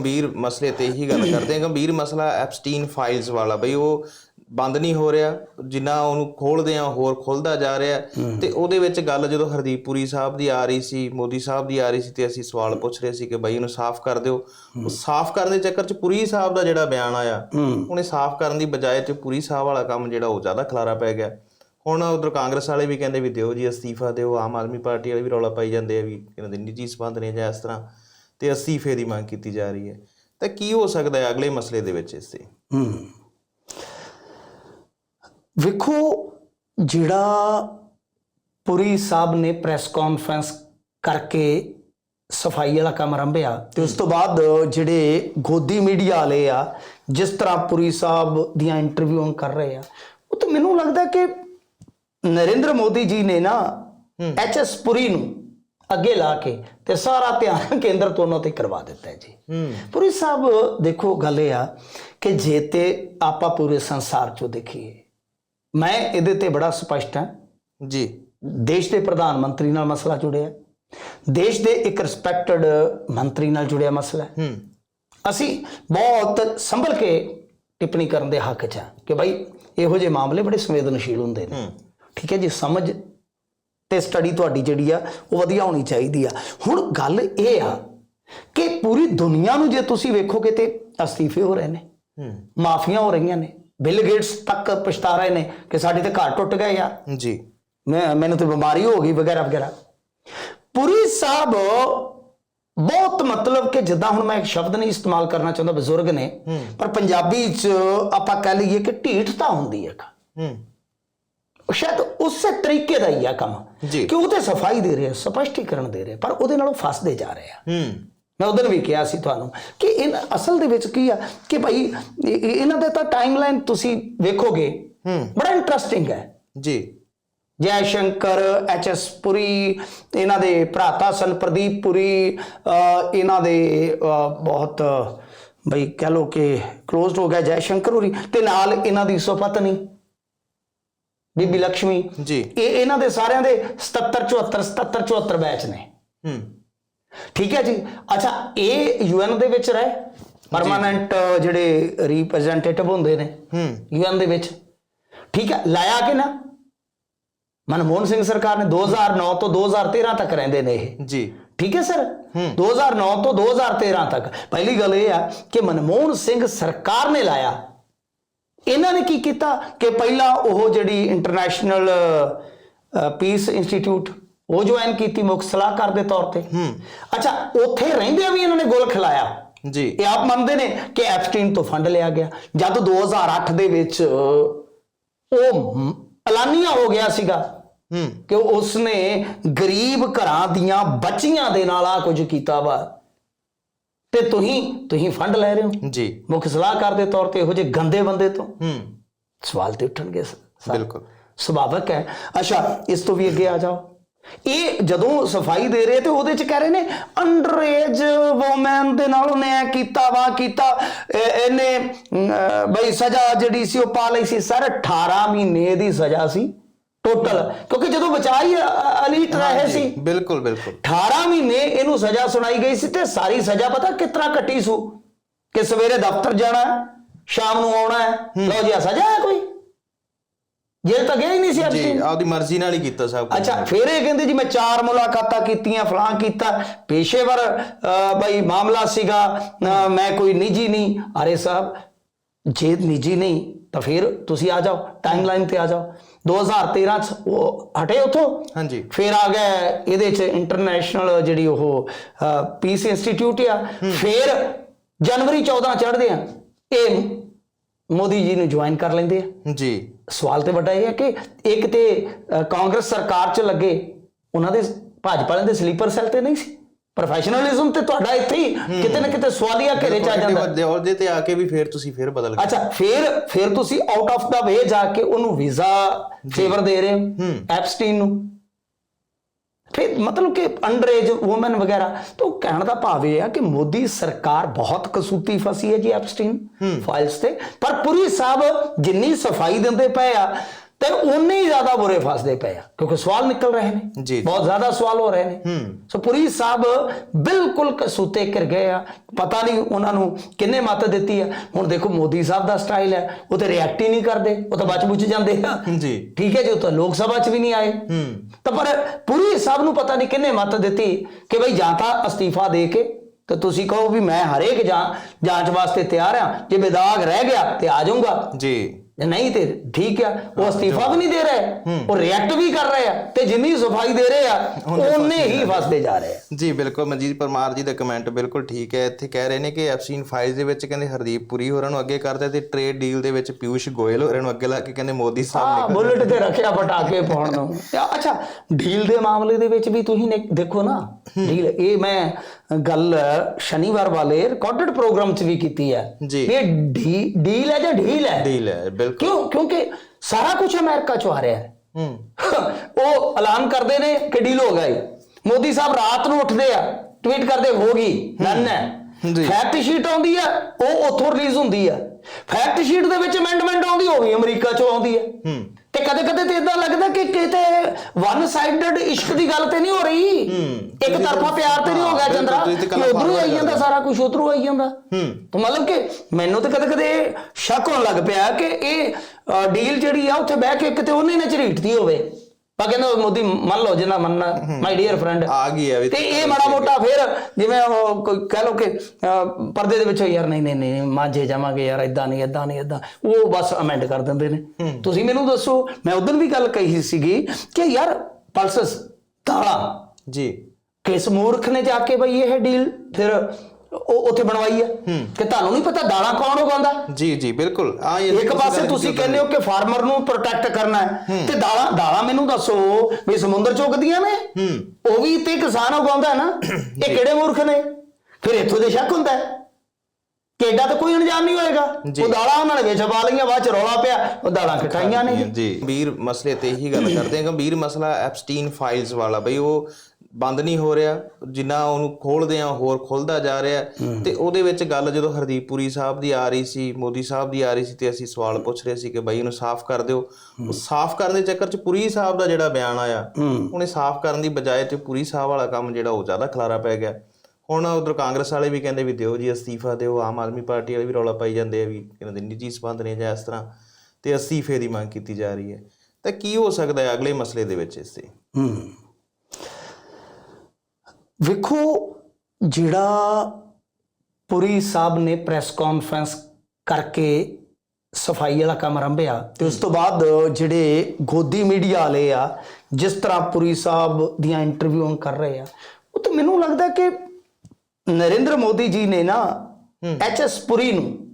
ਗੰਭੀਰ ਮਸਲੇ ਤੇ ਹੀ ਗੱਲ ਕਰਦੇ ਹਾਂ। ਗੰਭੀਰ ਮਸਲਾ ਐਪਸਟੀਨ ਫਾਈਲਸ ਵਾਲਾ ਬਈ ਉਹ ਬੰਦ ਨਹੀਂ ਹੋ ਰਿਹਾ, ਜਿੰਨਾ ਉਹਨੂੰ ਖੋਲਦੇ ਆ ਹੋਰ ਖੁੱਲਦਾ ਜਾ ਰਿਹਾ। ਤੇ ਉਹਦੇ ਵਿੱਚ ਗੱਲ ਜਦੋਂ ਹਰਦੀਪ ਪੁਰੀ ਸਾਹਿਬ ਦੀ ਆ ਰਹੀ ਸੀ, ਮੋਦੀ ਸਾਹਿਬ ਦੀ ਆ ਰਹੀ ਸੀ ਤੇ ਅਸੀਂ ਸਵਾਲ ਪੁੱਛ ਰਹੇ ਸੀ ਕਿ ਬਈ ਇਹਨੂੰ ਸਾਫ਼ ਕਰ ਦਿਓ। ਉਹ ਸਾਫ਼ ਕਰਨ ਦੇ ਚੱਕਰ 'ਚ ਪੁਰੀ ਸਾਹਿਬ ਦਾ ਜਿਹੜਾ ਬਿਆਨ ਆਇਆ, ਉਹਨੇ ਸਾਫ਼ ਕਰਨ ਦੀ ਬਜਾਏ ਤੇ ਪੁਰੀ ਸਾਹਿਬ ਵਾਲਾ ਕੰਮ ਜਿਹੜਾ ਉਹ ਜ਼ਿਆਦਾ ਖਲਾਰਾ ਪੈ ਗਿਆ। ਹੁਣ ਉਧਰ ਕਾਂਗਰਸ ਵਾਲੇ ਵੀ ਕਹਿੰਦੇ ਵੀ ਦਿਓ ਜੀ ਅਸਤੀਫਾ ਦਿਓ, ਆਮ ਆਦਮੀ ਪਾਰਟੀ ਵਾਲੇ ਵੀ ਰੌਲਾ ਪਾਈ ਜਾਂਦੇ ਆ ਵੀ ਇਹਨਾਂ ਦੇ ਨਿੱਜੀ ਸਬੰਧ ਨੇ ਜਾਂ ਇਸ ਤਰ੍ਹਾਂ। ਤੇ ਅਸਤੀਫੇ ਦੀ ਮੰਗ ਕੀਤੀ ਜਾ ਰਹੀ ਹੈ। ਤਾਂ ਕੀ ਹੋ ਸਕਦਾ ਹੈ ਅਗਲੇ ਮਸਲੇ ਦੇ ਵਿੱਚ ਇਸ ਤੇ? ਹੂੰ। ਵੇਖੋ ਜਿਹੜਾ ਪੁਰੀ ਸਾਹਿਬ ਨੇ ਪ੍ਰੈਸ ਕਾਨਫਰੰਸ ਕਰਕੇ ਸਫ਼ਾਈ ਵਾਲਾ ਕੰਮ ਆਰੰਭਿਆ ਤੇ ਉਸ ਤੋਂ ਬਾਅਦ ਜਿਹੜੇ ਗੋਦੀ ਮੀਡੀਆ ਵਾਲੇ ਆ ਜਿਸ ਤਰ੍ਹਾਂ ਪੁਰੀ ਸਾਹਿਬ ਦੀਆਂ ਇੰਟਰਵਿਊ ਕਰ ਰਹੇ ਆ ਉਹ ਤਾਂ ਮੈਨੂੰ ਲੱਗਦਾ ਕਿ ਨਰਿੰਦਰ ਮੋਦੀ ਜੀ ਨੇ ਨਾ ਐਚਐਸ ਪੁਰੀ ਨੂੰ ਅੱਗੇ ਲਾ ਕੇ ਤੇ ਸਾਰਾ ਧਿਆਨ ਕੇਂਦਰ ਤੋਂ ਉਹਨਾਂ ਤੇ ਕਰਵਾ ਦਿੱਤਾ ਹੈ ਜੀ। ਪੁਰੀ ਸਾਹਿਬ ਦੇਖੋ ਗੱਲ ਇਹ ਆ ਕਿ ਜੇ ਤੇ ਆਪਾਂ ਪੂਰੇ ਸੰਸਾਰ ਚੋਂ ਦੇਖੀਏ ਮੈਂ ਇਹਦੇ ਤੇ ਬੜਾ ਸਪਸ਼ਟ ਹਾਂ। ਜੀ। ਦੇਸ਼ ਦੇ ਪ੍ਰਧਾਨ ਮੰਤਰੀ ਨਾਲ ਮਸਲਾ ਜੁੜਿਆ ਦੇਸ਼ ਦੇ ਇੱਕ ਰਿਸਪੈਕਟਡ ਮੰਤਰੀ ਨਾਲ ਜੁੜਿਆ ਮਸਲਾ ਹੈ। ਅਸੀਂ ਬਹੁਤ ਸੰਭਲ ਕੇ ਟਿੱਪਣੀ ਕਰਨ ਦੇ ਹੱਕ 'ਚ ਹਾਂ ਕਿ ਭਾਈ ਇਹੋ ਜਿਹੇ ਮਾਮਲੇ ਬੜੇ ਸੰਵੇਦਨਸ਼ੀਲ ਹੁੰਦੇ ਨੇ। ਠੀਕ ਹੈ ਜੀ ਸਮਝ ਤੇ ਸਟੱਡੀ ਤੁਹਾਡੀ ਜਿਹੜੀ ਆ ਉਹ ਵਧੀਆ ਹੋਣੀ ਚਾਹੀਦੀ ਆ। ਹੁਣ ਗੱਲ ਇਹ ਆ ਕਿ ਪੂਰੀ ਦੁਨੀਆ ਨੂੰ ਜੇ ਤੁਸੀਂ ਵੇਖੋਗੇ ਤੇ ਅਸਤੀਫੇ ਹੋ ਰਹੇ ਨੇ ਹੂੰ। ਮਾਫੀਆਂ ਹੋ ਰਹੀਆਂ ਨੇ ਬਿਲ ਗੇਟਸ ਤੱਕ ਪਛਤਾ ਰਹੇ ਨੇ ਕਿ ਸਾਡੇ ਤੇ ਘਰ ਟੁੱਟ ਗਏ ਯਾਰ ਜੀ। ਮੈਂ ਮੈਨੂੰ ਤੇ ਬਿਮਾਰੀ ਹੋ ਗਈ ਵਗੈਰਾ ਵਗੈਰਾ। ਪੁਰੀ ਸਾਹਿਬ ਬਹੁਤ ਮਤਲਬ ਕਿ ਜਿੱਦਾਂ ਹੁਣ ਮੈਂ ਇੱਕ ਸ਼ਬਦ ਨਹੀਂ ਇਸਤੇਮਾਲ ਕਰਨਾ ਚਾਹੁੰਦਾ ਬਜ਼ੁਰਗ ਨੇ ਪਰ ਪੰਜਾਬੀ ਚ ਆਪਾਂ ਕਹਿ ਲਈਏ ਕਿ ਢੀਠਤਾ ਹੁੰਦੀ ਹੈ ਹੂੰ। ਸ਼ਾਇਦ ਉਸੇ ਤਰੀਕੇ ਦਾ ਹੀ ਆ ਕੰਮ। ਜੀ। ਕਿ ਉਹ ਤੇ ਸਫ਼ਾਈ ਦੇ ਰਹੇ ਸਪਸ਼ਟੀਕਰਨ ਦੇ ਰਹੇ ਪਰ ਉਹਦੇ ਨਾਲੋਂ ਫਸਦੇ ਜਾ ਰਹੇ ਆ। ਹੂੰ। ਮੈਂ ਉਦੋਂ ਵੀ ਕਿਹਾ ਸੀ ਤੁਹਾਨੂੰ ਕਿ ਇਹ ਅਸਲ ਦੇ ਵਿੱਚ ਕੀ ਆ ਕਿ ਭਾਈ ਇਹ- ਇਹ- ਇਹਨਾਂ ਦੇ ਤਾਂ ਟਾਈਮਲਾਈਨ ਤੁਸੀਂ ਵੇਖੋਗੇ। ਹੂੰ। ਬੜਾ ਇੰਟਰਸਟਿੰਗ ਹੈ। ਜੀ। ਜੈ ਸ਼ੰਕਰ ਐਚ ਐਸ ਪੁਰੀ ਇਹਨਾਂ ਦੇ ਭਰਾਤਾ ਸਨ ਪ੍ਰਦੀਪ ਪੁਰੀ ਅਹ ਇਹਨਾਂ ਦੇ ਅਹ ਬਹੁਤ ਬਈ ਕਹ ਲੋ ਕਿ ক্লোਜ਼ਡ ਹੋ ਗਿਆ ਜੈ ਸ਼ੰਕਰ ਹੋਰੀ ਤੇ ਨਾਲ ਇਹਨਾਂ ਦੀ ਸੁਪਤਨੀ ਬੀਬੀ ਲక్ష్ਮੀ ਜੀ। ਇਹ ਇਹਨਾਂ ਦੇ ਸਾਰਿਆਂ ਦੇ 77 74 77 74 ਬੈਚ ਨੇ। ਹੂੰ। ਠੀਕ ਹੈ ਜੀ? ਅੱਛਾ ਇਹ ਯੂਐਨ ਦੇ ਵਿੱਚ ਰਹੇ? ਪਰਮਾਨੈਂਟ ਜਿਹੜੇ ਰਿਪਰੈਜ਼ੈਂਟੇਟਿਵ ਹੁੰਦੇ ਨੇ। ਹੂੰ। ਯੂਐਨ ਦੇ ਵਿੱਚ। ਠੀਕ ਹੈ ਲਾਇਆ ਕਿ ਨਾ? ਮਨਮੋਹਨ ਸਿੰਘ ਸਰਕਾਰ ਨੇ 2009 ਤੋਂ 2013 ਤੱਕ ਰਹਿੰਦੇ ਨੇ ਇਹ। ਜੀ। ਠੀਕ ਹੈ ਸਰ? 2009 ਤੋਂ 2013 ਤੱਕ। ਪਹਿਲੀ ਗੱਲ ਇਹ ਆ ਕਿ ਮਨਮੋਹਨ ਸਿੰਘ ਸਰਕਾਰ ਨੇ ਲਾਇਆ। ਇਹਨਾਂ ਨੇ ਕੀ ਕੀਤਾ ਕਿ ਪਹਿਲਾਂ ਉਹ ਜਿਹੜੀ ਇੰਟਰਨੈਸ਼ਨਲ ਪੀਸ ਇੰਸਟੀਚਿਊਟ ਉਹ ਜੁਆਇਨ ਕੀਤੀ ਮੁੱਖ ਸਲਾਹਕਾਰ ਦੇ ਤੌਰ ਤੇ। ਹੂੰ। ਅੱਛਾ ਉੱਥੇ ਰਹਿੰਦਿਆਂ ਵੀ ਇਹਨਾਂ ਨੇ ਗੋਲ ਖਿਲਾਇਆ। ਜੀ। ਇਹ ਆਪ ਮੰਨਦੇ ਨੇ ਕਿ ਐਪਸਟੀਨ ਤੋਂ ਫੰਡ ਲਿਆ ਗਿਆ। ਜਦ 2008 ਦੇ ਵਿੱਚ ਉਹ ਐਲਾਨੀਆ ਹੋ ਗਿਆ ਸੀਗਾ ਹੂੰ। ਕਿ ਉਸਨੇ ਗਰੀਬ ਘਰਾਂ ਦੀਆਂ ਬੱਚੀਆਂ ਦੇ ਨਾਲ ਆ ਕੁਝ ਕੀਤਾ ਵਾ। ਤੇ ਤੁਸੀਂ ਤੁਸੀਂ ਫੰਡ ਲੈ ਰਹੇ ਹੋ। ਜੀ। ਮੁੱਖ ਸਲਾਹਕਾਰ ਦੇ ਤੌਰ ਤੇ ਇਹੋ ਜਿਹੇ ਗੰਦੇ ਬੰਦੇ ਤੋਂ ਹੂੰ। ਸਵਾਲ ਤੇ ਉੱਠਣਗੇ। ਬਿਲਕੁਲ। ਸੁਭਾਵਕ ਹੈ। ਅੱਛਾ ਇਸ ਤੋਂ ਵੀ ਅੱਗੇ ਆ ਜਾਓ। ਇਹ ਜਦੋਂ ਸਫ਼ਾਈ ਦੇ ਰਹੇ ਤੇ ਉਹਦੇ ਚ ਕਹਿ ਰਹੇ ਨੇ ਅੰਡਰ ਏਜ ਔਮਨ ਦੇ ਨਾਲ ਉਹਨੇ ਐ ਕੀਤਾ ਵਾ ਕੀਤਾ। ਇਹ- ਇਹਨੇ ਬਈ ਸਜ਼ਾ ਜਿਹੜੀ ਸੀ ਉਹ ਪਾ ਲਈ ਸੀ। ਸਰ 18 ਮਹੀਨੇ ਦੀ ਸਜ਼ਾ ਸੀ। ਟੋਟਲ ਕਿਉਂਕਿ ਜਦੋਂ ਬਚਾਈ ਅਲੀਟ ਰਹੇ ਸੀ। ਬਿਲਕੁਲ ਬਿਲਕੁਲ। 18 ਮਹੀਨੇ ਇਹਨੂੰ ਸਜ਼ਾ ਸੁਣਾਈ ਗਈ ਸੀ ਤੇ ਸਾਰੀ ਸਜ਼ਾ ਪਤਾ ਕਿਸ ਤਰ੍ਹਾਂ ਕੱਟੀ ਸੂ? ਕਿ ਸਵੇਰੇ ਦਫ਼ਤਰ ਜਾਣਾ ਹੈ, ਸ਼ਾਮ ਨੂੰ ਆਉਣਾ ਹੈ। ਲਓ ਜੀ ਆਹ ਸਜ਼ਾ ਹੈ ਕੋਈ? ਜੇਲ੍ਹ ਤਾਂ ਗਿਆ ਹੀ ਨਹੀਂ ਸੀ ਜੀ ਆਪਦੀ ਮਰਜ਼ੀ ਨਾਲ ਹੀ ਕੀਤਾ ਸਭ ਕੁਝ ਅੱਛਾ ਫਿਰ ਇਹ ਕਹਿੰਦੇ ਜੀ ਮੈਂ ਚਾਰ ਮੁਲਾਕਾਤਾਂ ਕੀਤੀਆਂ ਫਲਾਂ ਕੀਤਾ। ਪੇਸ਼ੇਵਰ ਅਹ, ਬਈ ਮਾਮਲਾ ਸੀਗਾ ਅਹ, ਮੈਂ ਕੋਈ ਨਿੱਜੀ ਨਹੀਂ। ਅਰੇ ਸਾਹਿਬ ਜੇ ਨਿੱਜੀ ਨਹੀਂ ਤਾਂ ਫਿਰ ਤੁਸੀਂ ਆ ਜਾਓ ਟਾਈਮਲਾਈਨ ਤੇ ਆ ਜਾਓ। 2013 ਚ ਉਹ ਹਟੇ ਉਥੋਂ? ਹਾਂਜੀ। ਫਿਰ ਆ ਗਏ ਇਹਦੇ ਚ ਇੰਟਰਨੈਸ਼ਨਲ ਜਿਹੜੀ ਉਹ ਪੀਸ ਇੰਸਟੀਚਿਊਟ ਆ। ਫਿਰ ਜਨਵਰੀ 14 ਚੜ੍ਹਦੇ ਆ। ਇਹ ਮੋਦੀ ਜੀ ਨੂੰ ਜੁਆਇਨ ਕਰ ਲੈਂਦੇ ਆ। ਜੀ। ਸਵਾਲ ਤੇ ਵੱਡਾ ਇਹ ਹੈ ਕਿ ਇੱਕ ਤੇ ਕਾਂਗਰਸ ਸਰਕਾਰ 'ਚ ਲੱਗੇ ਉਹਨਾਂ ਦੇ ਭਾਜਪਾ ਦੇ ਸਲੀਪਰ ਸੈੱਲ ਤੇ ਨਹੀਂ ਸੀ? ਪ੍ਰੋਫੈਸ਼ਨਲਿਜ਼ਮ ਤੇ ਤੁਹਾਡਾ ਇੱਥੇ ਹੀ ਕਿਤੇ ਨਾ ਕਿਤੇ ਸਵਾਲੀਆ ਘੇਰੇ ਚ ਆ ਜਾਂਦਾ। ਵੱਡੇ ਅਹੁਦੇ ਤੇ ਆ ਕੇ ਵੀ ਫਿਰ ਤੁਸੀਂ ਫਿਰ ਬਦਲ ਗਏ। ਅੱਛਾ ਫਿਰ ਫਿਰ ਤੁਸੀਂ ਆਊਟ ਆਫ ਦਾ ਵੇ ਜਾ ਕੇ ਉਹਨੂੰ ਵੀਜ਼ਾ ਫੇਵਰ ਦੇ ਰਹੇ ਹੋ ਐਪਸਟੀਨ ਨੂੰ। ਫਿਰ ਮਤਲਬ ਕਿ ਅੰਡਰ ਏਜ ਔਮਨ ਵਗੈਰਾ ਤਾਂ ਕਹਿਣ ਦਾ ਭਾਵ ਇਹ ਆ ਕਿ ਮੋਦੀ ਸਰਕਾਰ ਬਹੁਤ ਕਸੂਤੀ ਫਸੀ ਹੈ ਜੀ ਐਪਸਟੀਨ ਫਾਈਲਸ ਤੇ। ਪਰ ਪੁਰੀ ਸਾਹਿਬ ਜਿੰਨੀ ਸਫ਼ਾਈ ਦਿੰਦੇ ਪਏ ਆ ਤੇ ਉਨੇ ਹੀ ਜ਼ਿਆਦਾ ਬੁਰੇ ਫਸਦੇ ਪਏ ਆ ਕਿਉਂਕਿ ਸਵਾਲ ਨਿਕਲ ਰਹੇ ਨੇ। ਜੀ। ਬਹੁਤ ਜ਼ਿਆਦਾ ਸਵਾਲ ਹੋ ਰਹੇ ਨੇ। ਹੂੰ। ਸੋ ਪੁਲਿਸ ਸਾਹਿਬ ਬਿਲਕੁਲ ਕਸੂਤੇ ਕਰ ਗਏ ਆ। ਪਤਾ ਨਹੀਂ ਉਹਨਾਂ ਨੂੰ ਕਿੰਨੇ ਮੱਤ ਦਿੱਤੀ ਆ। ਹੁਣ ਦੇਖੋ ਮੋਦੀ ਸਾਹਿਬ ਦਾ ਸਟਾਈਲ ਹੈ ਉਹ ਤੇ ਰਿਐਕਟ ਹੀ ਨਹੀਂ ਕਰਦੇ ਉਹ ਤਾਂ ਬਚ ਬੁੱਝ ਜਾਂਦੇ ਆ। ਜੀ। ਠੀਕ ਹੈ ਜੀ ਉਹ ਤਾਂ ਲੋਕ ਸਭਾ 'ਚ ਵੀ ਨਹੀਂ ਆਏ। ਹੂੰ। ਤਾਂ ਪਰ ਪੂਰੀ ਸਭ ਨੂੰ ਪਤਾ ਨਹੀਂ ਕਿੰਨੇ ਮੱਤ ਦਿੱਤੀ ਕਿ ਬਈ ਜਾਂ ਤਾਂ ਅਸਤੀਫਾ ਦੇ ਕੇ ਤੇ ਤੁਸੀਂ ਕਹੋ ਵੀ ਮੈਂ ਹਰੇਕ ਜਾਂ ਜਾਂਚ ਵਾਸਤੇ ਤਿਆਰ ਆ। ਜੇ ਬੇਦਾਗ ਰਹਿ ਗਿਆ ਤੇ ਆ ਜਾਊਂਗਾ। ਜੀ। ਜੇ ਨਹੀਂ ਤੇ ਠੀਕ ਆ ਉਹ ਅਸਤੀਫਾ ਵੀ ਨਹੀਂ ਦੇ ਰਹੇ ਉਹ ਰਿਐਕਟ ਵੀ ਕਰ ਰਹੇ ਆ ਤੇ ਜਿੰਨੀ ਸਫ਼ਾਈ ਦੇ ਰਹੇ ਆ ਉਹਨੇ ਹੀ ਫਸਦੇ ਜਾ ਰਹੇ ਜੀ ਬਿਲਕੁਲ ਮਨਜੀਤ ਪਰਮਾਰ ਜੀ ਦਾ ਕਮੈਂਟ ਬਿਲਕੁਲ ਠੀਕ ਹੈ ਇੱਥੇ ਕਹਿ ਰਹੇ ਨੇ ਕਿ ਐਫਸੀਨ ਫਾਈਲਸ ਦੇ ਵਿੱਚ ਕਹਿੰਦੇ ਹਰਦੀਪ ਪੁਰੀ ਹੋਰਾਂ ਨੂੰ ਅੱਗੇ ਕਰਦੇ ਤੇ ਟ੍ਰੇਡ ਡੀਲ ਦੇ ਵਿੱਚ ਪਿਊਸ਼ ਗੋਇਲ ਹੋਰਾਂ ਨੂੰ ਅੱਗੇ ਲਾ ਕੇ ਕਹਿੰਦੇ ਮੋਦੀ ਸਾਹਿਬ ਹਾਂ ਬੁਲਟ ਤੇ ਰੱਖਿਆ ਪਟਾਕੇ ਪਾਉਣ ਨੂੰ। ਅੱਛਾ ਡੀਲ ਦੇ ਮਾਮਲੇ ਦੇ ਵਿੱਚ ਵੀ ਤੁਸੀਂ ਨੇ- ਦੇਖੋ ਨਾ ਡੀਲ ਇਹ ਮੈਂ ਗੱਲ ਸ਼ਨੀਵਾਰ ਵਾਲੇ ਰਿਕਾਰਡਡ ਪ੍ਰੋਗਰਾਮ 'ਚ ਵੀ ਕੀਤੀ ਹੈ। ਜੀ। ਇਹ ਡੀਲ ਹੈ ਜਾਂ ਢੀਲ ਹੈ? ਡੀਲ ਹੈ ਕਿਉਂ? ਕਿਉਂਕਿ ਸਾਰਾ ਕੁਝ ਅਮਰੀਕਾ 'ਚੋਂ ਆ ਰਿਹਾ ਹੈ। ਹੂੰ। ਉਹ ਐਲਾਨ ਕਰਦੇ ਨੇ ਕਿ ਡੀਲ ਹੋ ਗਈ ਮੋਦੀ ਸਾਹਿਬ ਰਾਤ ਨੂੰ ਉੱਠਦੇ ਆ ਟਵੀਟ ਕਰਦੇ ਹੋ ਗਈ ਡਨ ਹੈ। ਫੈਕਟ ਸ਼ੀਟ ਆਉਂਦੀ ਆ ਉਹ ਉੱਥੋਂ ਰਿਲੀਜ਼ ਹੁੰਦੀ ਆ। ਫੈਕਟ ਸ਼ੀਟ ਦੇ ਵਿੱਚ ਅਮੈਂਡਮੈਂਟ ਆਉਂਦੀ ਉਹ ਵੀ ਅਮਰੀਕਾ ਚੋਂ ਆਉਂਦੀ ਹੈ ਹੂੰ। ਤੇ ਕਦੇ ਕਦੇ ਤੇ ਇਦਾਂ ਲੱਗਦਾ ਕਿ ਕਿਤੇ ਵਨ ਸਾਈਡਡ ਇਸ਼ਕ ਦੀ ਗੱਲ ਤੇ ਨਹੀਂ ਹੋ ਰਹੀ। ਇੱਕ ਤਰਫਾ ਪਿਆਰ ਤੇ ਨਹੀਂ ਹੋ ਗਿਆ ਚੰਦਰਾ। ਕਿ ਉਧਰੋਂ ਆਈ ਜਾਂਦਾ ਸਾਰਾ ਕੁਝ ਉਧਰੋਂ ਆਈ ਜਾਂਦਾ। ਹੂੰ। ਤਾਂ ਮਤਲਬ ਕਿ ਮੈਨੂੰ ਤਾਂ ਕਦੇ ਕਦੇ ਸ਼ੱਕ ਹੋਣ ਲੱਗ ਪਿਆ ਕਿ ਇਹ ਡੀਲ ਜਿਹੜੀ ਆ ਉੱਥੇ ਬਹਿ ਕੇ ਕਿਤੇ ਉਹਨੇ ਨਾ ਝਰੀਟਦੀ ਹੋਵੇ। ਪਾ ਕਹਿੰਦਾ ਮੋਦੀ ਮੰਨ ਲਓ ਜਿੰਨਾ ਮੰਨਣਾ ਮਾਈ ਡੀਅਰ ਫਰੈਂਡ ਆ ਗਈ ਹੈ ਵੀ ਤੇ ਇਹ ਮਾੜਾ ਮੋਟਾ ਫਿਰ ਜਿਵੇਂ ਉਹ ਕੋਈ ਕਹਿ ਲੋ ਕਿ ਪਰਦੇ ਦੇ ਵਿੱਚੋਂ ਯਾਰ ਨਹੀਂ ਨਹੀਂ ਨਹੀਂ ਮਾਝੇ ਜਾਵਾਂਗੇ ਯਾਰ ਇਦਾਂ ਨਹੀਂ ਇਦਾਂ ਨਹੀਂ ਇਦਾਂ ਉਹ ਬਸ ਅਮੈਂਡ ਕਰ ਦਿੰਦੇ ਨੇ। ਤੁਸੀਂ ਮੈਨੂੰ ਦੱਸੋ ਮੈਂ ਉਦੋਂ ਵੀ ਗੱਲ ਕਹੀ ਸੀਗੀ ਕਿ ਯਾਰ ਪਲਸਸ ਦਾਲਾਂ ਜੀ। ਕਿਸ ਮੂਰਖ ਨੇ ਜਾ ਕੇ ਬਈ ਇਹ ਡੀਲ ਫਿਰ ਉਹ ਉੱਥੇ ਬਣਵਾਈ ਆ। ਕਿ ਤੁਹਾਨੂੰ ਨਹੀਂ ਪਤਾ ਦਾਲਾਂ ਕੌਣ ਉਗਾਉਂਦਾ? ਜੀ ਜੀ ਬਿਲਕੁਲ। ਆ ਇਹ ਇੱਕ ਪਾਸੇ ਤੁਸੀਂ ਕਹਿੰਦੇ ਹੋ ਕਿ ਫਾਰਮਰ ਨੂੰ ਪ੍ਰੋਟੈਕਟ ਕਰਨਾ ਹੈ। ਤੇ ਦਾਲਾਂ ਦਾਲਾਂ ਮੈਨੂੰ ਦੱਸੋ ਵੀ ਸਮੁੰਦਰ ਚ ਉਗਦੀਆਂ ਨੇ। ਉਹ ਵੀ ਤੇ ਕਿਸਾਨ ਉਗਾਉਂਦਾ ਨਾ। ਇਹ ਕਿਹੜੇ ਮੂਰਖ ਨੇ? ਫਿਰ ਇੱਥੋਂ ਦੇ ਸ਼ੱਕ ਹੁੰਦਾ ਹੈ। ਕਿ ਏਡਾ ਤਾਂ ਕੋਈ ਅਣਜਾਣ ਨਹੀਂ ਹੋਏਗਾ। ਉਹ ਦਾਲਾਂ ਉਹਨਾਂ ਨੇ ਵਿੱਚ ਪਾ ਲਈਆਂ ਬਾਅਦ ਚ ਰੌਲਾ ਪਿਆ। ਉਹ ਦਾਲਾਂ ਕਟਾਈਆਂ ਨੇ। ਜੀ ਗੰਭੀਰ ਮਸਲੇ ਤੇ ਹੀ ਗੱਲ ਕਰਦੇ ਹਾਂ ਗੰਭੀਰ ਮਸਲਾ ਐਪਸਟੀਨ ਫਾਈਲਸ ਵਾਲਾ। ਬਈ ਉਹ ਬੰਦ ਨਹੀਂ ਹੋ ਰਿਹਾ ਜਿੰਨਾ ਉਹਨੂੰ ਖੋਲਦੇ ਆ ਹੋਰ ਖੁੱਲਦਾ ਜਾ ਰਿਹਾ। ਤੇ ਉਹਦੇ ਵਿੱਚ ਗੱਲ ਜਦੋਂ ਹਰਦੀਪ ਪੁਰੀ ਸਾਹਿਬ ਦੀ ਆ ਰਹੀ ਸੀ ਮੋਦੀ ਸਾਹਿਬ ਦੀ ਆ ਰਹੀ ਸੀ ਤੇ ਅਸੀਂ ਸਵਾਲ ਪੁੱਛ ਰਹੇ ਸੀ ਕਿ ਬਈ ਇਹਨੂੰ ਸਾਫ਼ ਕਰ ਦਿਓ। ਉਹ ਸਾਫ਼ ਕਰਨ ਦੇ ਚੱਕਰ 'ਚ ਪੁਰੀ ਸਾਹਿਬ ਦਾ ਜਿਹੜਾ ਬਿਆਨ ਆਇਆ ਉਹਨੇ ਸਾਫ਼ ਕਰਨ ਦੀ ਬਜਾਏ ਤੇ ਪੁਰੀ ਸਾਹਿਬ ਵਾਲਾ ਕੰਮ ਜਿਹੜਾ ਉਹ ਜ਼ਿਆਦਾ ਖਲਾਰਾ ਪੈ ਗਿਆ। ਹੁਣ ਉਧਰ ਕਾਂਗਰਸ ਵਾਲੇ ਵੀ ਕਹਿੰਦੇ ਵੀ ਦਿਓ ਜੀ ਅਸਤੀਫਾ ਦਿਓ ਆਮ ਆਦਮੀ ਪਾਰਟੀ ਵਾਲੇ ਵੀ ਰੌਲਾ ਪਾਈ ਜਾਂਦੇ ਆ ਵੀ ਇਹਨਾਂ ਦੇ ਨਿੱਜੀ ਸਬੰਧ ਨੇ ਜਾਂ ਇਸ ਤਰ੍ਹਾਂ ਤੇ ਅਸਤੀਫੇ ਦੀ ਮੰਗ ਕੀਤੀ ਜਾ ਰਹੀ ਹੈ। ਤਾਂ ਕੀ ਹੋ ਸਕਦਾ ਹੈ ਅਗਲੇ ਮਸਲੇ ਦੇ ਵਿੱਚ ਇਸ ਤੇ? ਹੂੰ। ਵੇਖੋ ਜਿਹੜਾ ਪੁਰੀ ਸਾਹਿਬ ਨੇ ਪ੍ਰੈਸ ਕਾਨਫਰੰਸ ਕਰਕੇ ਸਫ਼ਾਈ ਵਾਲਾ ਕੰਮ ਆਰੰਭਿਆ ਤੇ ਉਸ ਤੋਂ ਬਾਅਦ ਜਿਹੜੇ ਗੋਦੀ ਮੀਡੀਆ ਵਾਲੇ ਆ ਜਿਸ ਤਰ੍ਹਾਂ ਪੁਰੀ ਸਾਹਿਬ ਦੀਆਂ ਇੰਟਰਵਿਊਆਂ ਕਰ ਰਹੇ ਆ ਉਹ ਤਾਂ ਮੈਨੂੰ ਲੱਗਦਾ ਕਿ ਨਰਿੰਦਰ ਮੋਦੀ ਜੀ ਨੇ ਨਾ ਐਚਐਸ ਪੁਰੀ ਨੂੰ